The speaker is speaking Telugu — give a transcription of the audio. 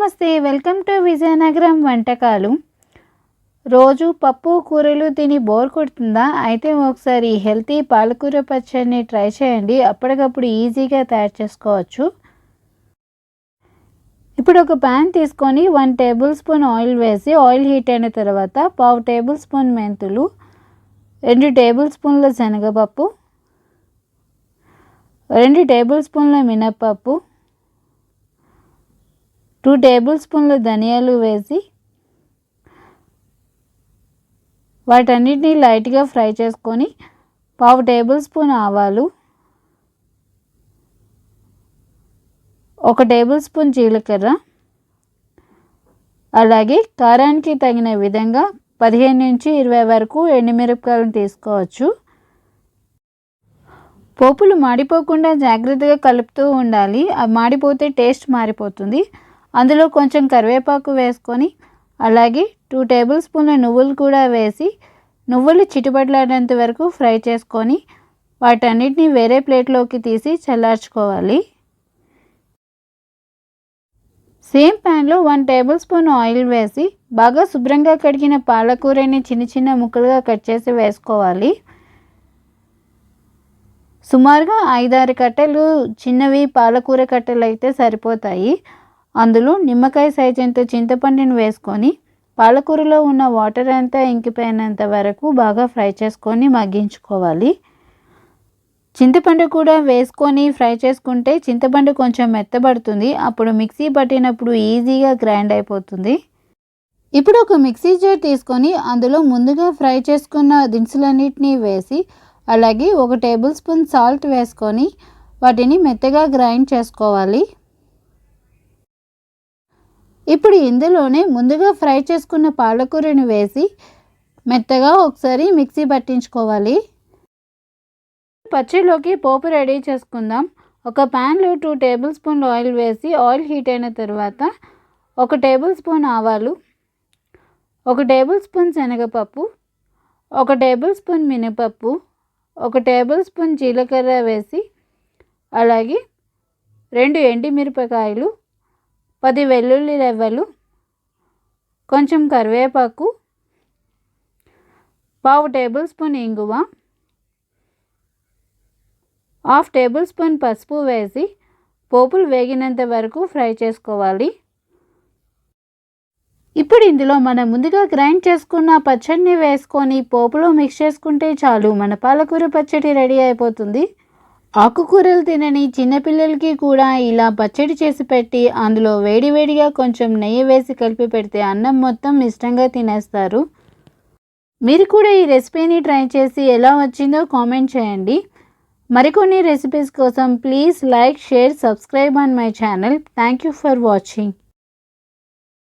నమస్తే వెల్కమ్ టు విజయనగరం వంటకాలు. రోజు పప్పు కూరలు తిని బోర్ కొడుతుందా? అయితే ఒకసారి హెల్తీ పాలకూర పచ్చడిని ట్రై చేయండి. అప్పటికప్పుడు ఈజీగా తయారు చేసుకోవచ్చు. ఇప్పుడు ఒక ప్యాన్ తీసుకొని వన్ టేబుల్ స్పూన్ ఆయిల్ వేసి ఆయిల్ హీట్ అయిన తర్వాత పావు టేబుల్ స్పూన్ మెంతులు రెండు టేబుల్ స్పూన్ల శనగపప్పు రెండు టేబుల్ స్పూన్ల మినప్పప్పు టూ టేబుల్ స్పూన్ల ధనియాలు వేసి వాటన్నిటిని లైట్గా ఫ్రై చేసుకొని పావు టేబుల్ స్పూన్ ఆవాలు ఒక టేబుల్ స్పూన్ జీలకర్ర అలాగే కారానికి తగిన విధంగా పదిహేను నుంచి ఇరవై వరకు ఎండుమిరపకాయలను తీసుకోవచ్చు. పోపులు మాడిపోకుండా జాగ్రత్తగా కలుపుతూ ఉండాలి. అవి మాడిపోతే టేస్ట్ మారిపోతుంది. అందులో కొంచెం కరివేపాకు వేసుకొని అలాగే టూ టేబుల్ స్పూన్ల నువ్వులు కూడా వేసి నువ్వులు చిటిపట్లాడేంత వరకు ఫ్రై చేసుకొని వాటన్నిటిని వేరే ప్లేట్లోకి తీసి చల్లార్చుకోవాలి. సేమ్ ప్యాన్లో వన్ టేబుల్ స్పూన్ ఆయిల్ వేసి బాగా శుభ్రంగా కడిగిన పాలకూరని చిన్న చిన్న ముక్కలుగా కట్ చేసి వేసుకోవాలి. సుమారుగా ఐదారు కట్టెలు చిన్నవి పాలకూర కట్టెలు అయితే సరిపోతాయి. అందులో నిమ్మకాయ సైజంత చింతపండుని వేసుకొని పాలకూరలో ఉన్న వాటర్ అంతా ఇంకిపోయినంత వరకు బాగా ఫ్రై చేసుకొని మగ్గించుకోవాలి. చింతపండు కూడా వేసుకొని ఫ్రై చేసుకుంటే చింతపండు కొంచెం మెత్తబడుతుంది. అప్పుడు మిక్సీ పట్టినప్పుడు ఈజీగా గ్రైండ్ అయిపోతుంది. ఇప్పుడు ఒక మిక్సీ జార్ తీసుకొని అందులో ముందుగా ఫ్రై చేసుకున్న దినుసులన్నిటినీ వేసి అలాగే ఒక టేబుల్ స్పూన్ సాల్ట్ వేసుకొని వాటిని మెత్తగా గ్రైండ్ చేసుకోవాలి. ఇప్పుడు ఇందులోనే ముందుగా ఫ్రై చేసుకున్న పాలకూరని వేసి మెత్తగా ఒకసారి మిక్సీ పట్టించుకోవాలి. పచ్చిలోకి పోపు రెడీ చేసుకుందాం. ఒక ప్యాన్లో టూ టేబుల్ స్పూన్ ఆయిల్ వేసి ఆయిల్ హీట్ అయిన తర్వాత ఒక టేబుల్ స్పూన్ ఆవాలు ఒక టేబుల్ స్పూన్ శనగపప్పు ఒక టేబుల్ స్పూన్ మినపప్పు ఒక టేబుల్ స్పూన్ జీలకర్ర వేసి అలాగే రెండు ఎండిమిరపకాయలు పది వెల్లుల్లి రెవ్వలు కొంచెం కరివేపాకు పావు టేబుల్ స్పూన్ ఇంగువ హాఫ్ టేబుల్ స్పూన్ పసుపు వేసి పోపులు వేగినంత వరకు ఫ్రై చేసుకోవాలి. ఇప్పుడు ఇందులో మనం ముందుగా గ్రైండ్ చేసుకున్న పచ్చడిని వేసుకొని పోపులో మిక్స్ చేసుకుంటే చాలు. మన పాలకూర పచ్చడి రెడీ అయిపోతుంది. ఆకుకూరలు తినని చిన్నపిల్లలకి కూడా ఇలా పచ్చడి చేసి పెట్టి అందులో వేడివేడిగా కొంచెం నెయ్యి వేసి కలిపి పెడితే అన్నం మొత్తం ఇష్టంగా తినేస్తారు. మీరు కూడా ఈ రెసిపీని ట్రై చేసి ఎలా వచ్చిందో కామెంట్ చేయండి. మరికొన్ని రెసిపీస్ కోసం please like share subscribe on my channel. Thank you for watching.